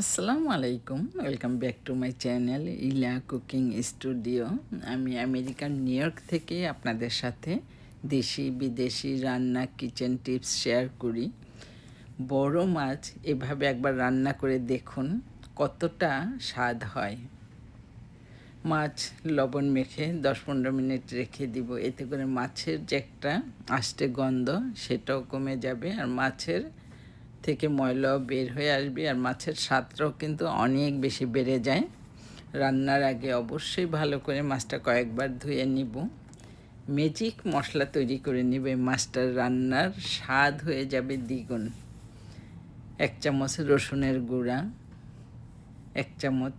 আসসালামু আলাইকুম welcome back to my channel Ila cooking studio আমি আমেরিকার নিউ ইয়র্ক থেকে আপনাদের সাথে দেশি বিদেশি রান্না কিচেন টিপস শেয়ার করি। বড় মাছ এভাবে একবার রান্না করে দেখুন কতটা স্বাদ হয়। মাছ লবণ মেখে দশ পনেরো মিনিট রেখে দিব, এতে করে মাছের যে একটা আষ্টে গন্ধ সেটাও কমে যাবে আর মাছের থেকে ময়লাও বের হয়ে আসবে আর মাছের স্বাদটাও কিন্তু অনেক বেশি বেড়ে যায়। রান্নার আগে অবশ্যই ভালো করে মাছটা কয়েকবার ধুয়ে নিব। ম্যাজিক মশলা তৈরি করে নিবে মাছটার রান্নার স্বাদ হয়ে যাবে দ্বিগুণ। এক চামচ রসুনের গুঁড়া, এক চামচ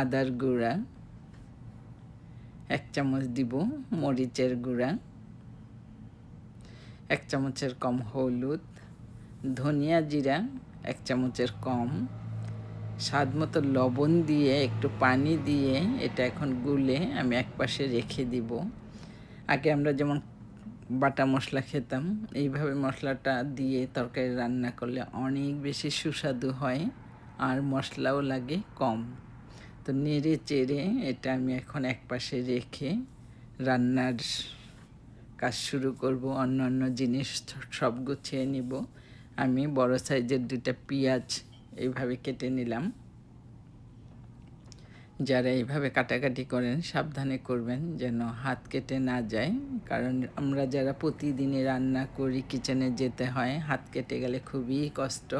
আদার গুঁড়া, এক চামচ দিব মরিচের গুঁড়া, এক চামচের কম হলুদ ধনিয়া জিরা, এক চামচের কম, স্বাদ মতো লবণ দিয়ে, একটু পানি দিয়ে এটা এখন গুলে আমি এক পাশে রেখে দিব। আগে আমরা যেমন বাটা মশলা খেতাম, এইভাবে মশলাটা দিয়ে তরকারি রান্না করলে অনেক বেশি সুস্বাদু হয় আর মশলাও লাগে কম। তো নেড়ে চেড়ে এটা আমি এখন এক পাশে রেখে রান্নার কাজ শুরু করব অন্য অন্য জিনিস সব গুছিয়ে নিব। আমি বড় সাইজের দুইটা পেঁয়াজ এইভাবে কেটে নিলাম। যারা এইভাবে কাটাকাটি করেন, সাবধানে করবেন যেন হাত কেটে না যায়। কারণ আমরা যারা প্রতিদিনই রান্না করি, কিচেনে যেতে হয়, হাত কেটে গেলে খুবই কষ্ট।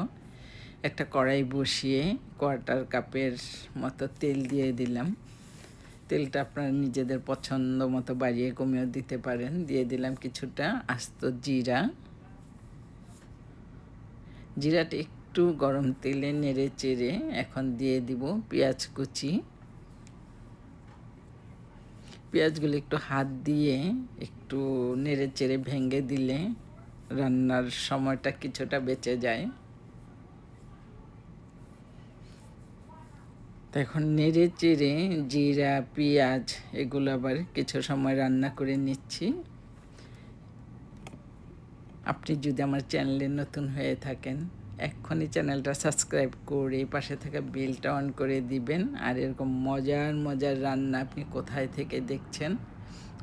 একটা কড়াই বসিয়ে কোয়ার্টার কাপের মতো তেল দিয়ে দিলাম। তেলটা আপনারা নিজেদের পছন্দ মতো বাড়িয়ে কমিয়েও দিতে পারেন। দিয়ে দিলাম কিছুটা আস্ত জিরা। জিরাটা একটু গরম তেলে নেড়ে চেড়ে এখন দিয়ে দিব পেঁয়াজ কুচি। পেঁয়াজগুলো একটু হাত দিয়ে একটু নেড়ে চেড়ে ভেঙে দিলে রান্নার সময়টা কিছুটা বেঁচে যায়। এখন নেড়ে চেড়ে জিরা, পেঁয়াজ, এগুলো আবার কিছু সময় রান্না করে নিচ্ছি। আপনি যদি আমার চ্যানেলে নতুন হয়ে থাকেন, এক্ষুনি চ্যানেলটা সাবস্ক্রাইব করে পাশে থাকা বেলটা অন করে দিবেন। আর এরকম মজার মজার রান্না আপনি কোথায় থেকে দেখছেন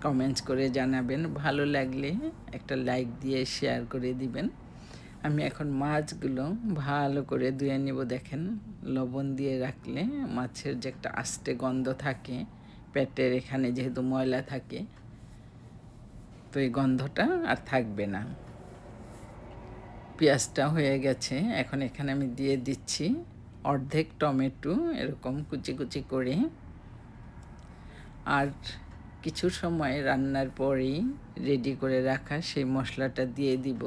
কমেন্টস করে জানাবেন। ভালো লাগলে একটা লাইক দিয়ে শেয়ার করে দিবেন। আমি এখন মাছগুলো ভালো করে ধুয়ে নেব, দেখেন। লবণ দিয়ে রাখলে মাছের যে একটা আস্তে গন্ধ থাকে, পেটের এখানে যেহেতু ময়লা থাকে, তো এই গন্ধটা আর থাকবে না। পেঁয়াজটা হয়ে গেছে। এখন এখানে আমি দিয়ে দিচ্ছি অর্ধেক টমেটো, এরকম কুচি কুচি করে। আর কিছু সময় রান্নার পরেই রেডি করে রাখা সেই মশলাটা দিয়ে দিব।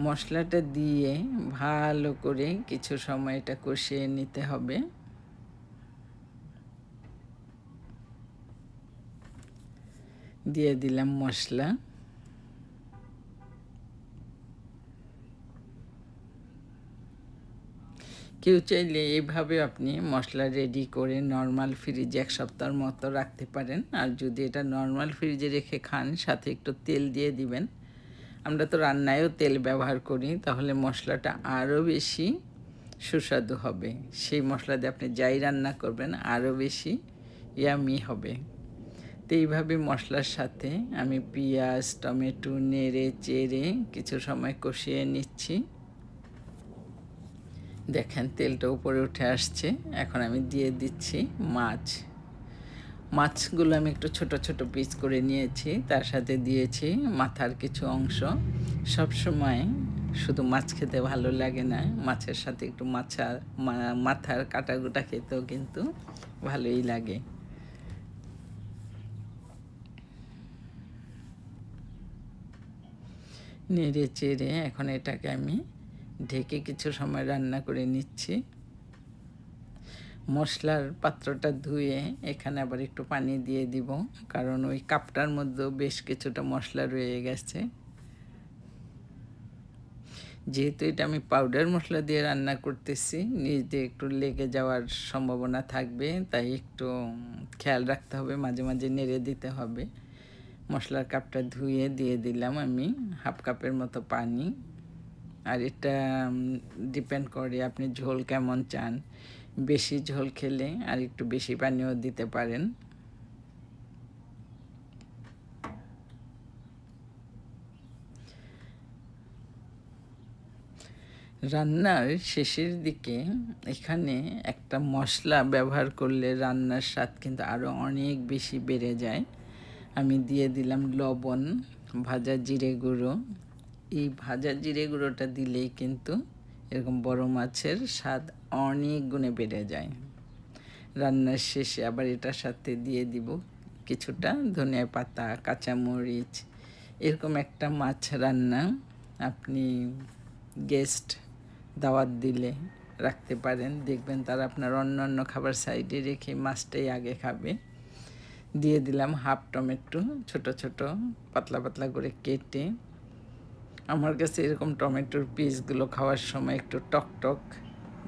মশলাটা দিয়ে ভালো করে কিছু সময় এটা কষিয়ে নিতে হবে। দিয়ে দিলাম মশলা। কেউ চাইলে এইভাবে আপনি মশলা রেডি করে নর্মাল ফ্রিজে এক সপ্তাহের মতো রাখতে পারেন। আর যদি এটা নর্মাল ফ্রিজে রেখে খান, সাথে একটু তেল দিয়ে দিবেন। আমরা তো রান্নায়ও তেল ব্যবহার করি, তাহলে মশলাটা আরও বেশি সুস্বাদু হবে। সেই মশলা দিয়ে আপনি যাই রান্না করবেন, আরও বেশি ইয়ামি হবে। তো এইভাবে মশলার সাথে আমি পেঁয়াজ, টমেটো নেড়ে চেড়ে কিছু সময় কষিয়ে নিচ্ছি। দেখেন, তেলটা উপরে উঠে আসছে। এখন আমি দিয়ে দিচ্ছি মাছ। মাছগুলো আমি একটু ছোট ছোট পিস করে নিয়েছি। তার সাথে দিয়েছি মাথার কিছু অংশ। সব সময় শুধু মাছ খেতে ভালো লাগে না, মাছের সাথে একটু মাছা মাথার কাটাগুটা খেতেও কিন্তু ভালোই লাগে। নেড়ে চেড়ে এখন এটাকে আমি ঢেকে কিছু সময় রান্না করে নিচ্ছি। মশলার পাত্রটা ধুয়ে এখানে আবার একটু পানি দিয়ে দিব, কারণ ওই কাপটার মধ্যেও বেশ কিছুটা মশলা রয়ে গেছে। যেহেতু এটা আমি পাউডার মশলা দিয়ে রান্না করতেছি, নিজে একটু লেগে যাওয়ার সম্ভাবনা থাকবে, তাই একটু খেয়াল রাখতে হবে, মাঝে মাঝে নেড়ে দিতে হবে। মশলার কাপটা ধুয়ে দিয়ে দিলাম আমি, হাফ কাপের মতো পানি। আর এটা ডিপেন্ড করে আপনি ঝোল কেমন চান। বেশি ঝোল খেলে আর একটু বেশি পানিও দিতে পারেন। রান্নার শেষের দিকে এখানে একটা মশলা ব্যবহার করলে রান্নার স্বাদ কিন্তু আরও অনেক বেশি বেড়ে যায়। আমি দিয়ে দিলাম লবণ, ভাজা জিরে গুঁড়ো। এই ভাজা জিরে গুঁড়োটা দিলেই কিন্তু এরকম বড় মাছের স্বাদ অনেক গুণে বেড়ে যায়। রান্নার শেষে আবার এটার সাথে দিয়ে দিব কিছুটা ধনিয়া পাতা, কাঁচামরিচ। এরকম একটা মাছ রান্না আপনি গেস্ট দাওয়াত দিলে রাখতে পারেন। দেখবেন তারা আপনার অন্য অন্য খাবার সাইডে রেখে মাছটাই আগে খাবে। দিয়ে দিলাম হাফ টমেটো ছোট ছোট পাতলা পাতলা করে কেটে আমার কাছে এরকম টমেটোর পিসগুলো খাওয়ার সময় একটু টক টক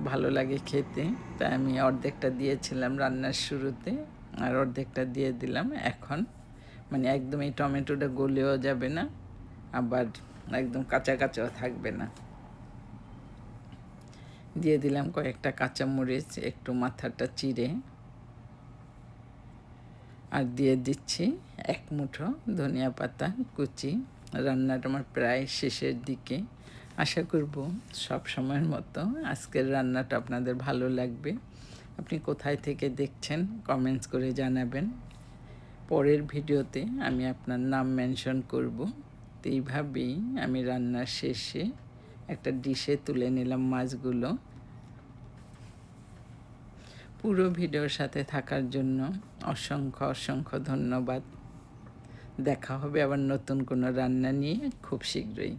ভালো লাগে খেতে। তাই আমি অর্ধেকটা দিয়েছিলাম রান্নার শুরুতে আর অর্ধেকটা দিয়ে দিলাম এখন। মানে একদম এই টমেটোটা গলেও যাবে না, আবার একদম কাঁচা কাঁচাও থাকবে না। দিয়ে দিলাম কয়েকটা কাঁচামরিচ, একটু মাথাটা চিড়ে। আর দিয়ে দিচ্ছি এক মুঠো ধনিয়া পাতা কুচি। রান্নাটা আমার প্রায় শেষের দিকে। আশা করব সব সময়ের মতো আজকের রান্নাটা আপনাদের ভালো লাগবে। আপনি কোথায় থেকে দেখছেন কমেন্টস করে জানাবেন। পরের ভিডিওতে আমি আপনার নাম মেনশন করব। তো এইভাবেই আমি রান্নার শেষে একটা ডিশে তুলে নিলাম মাছগুলো। পুরো ভিডিওর সাথে থাকার জন্য অসংখ্য অসংখ্য ধন্যবাদ। দেখা হবে আবার নতুন কোনো রান্না নিয়ে খুব শীঘ্রই।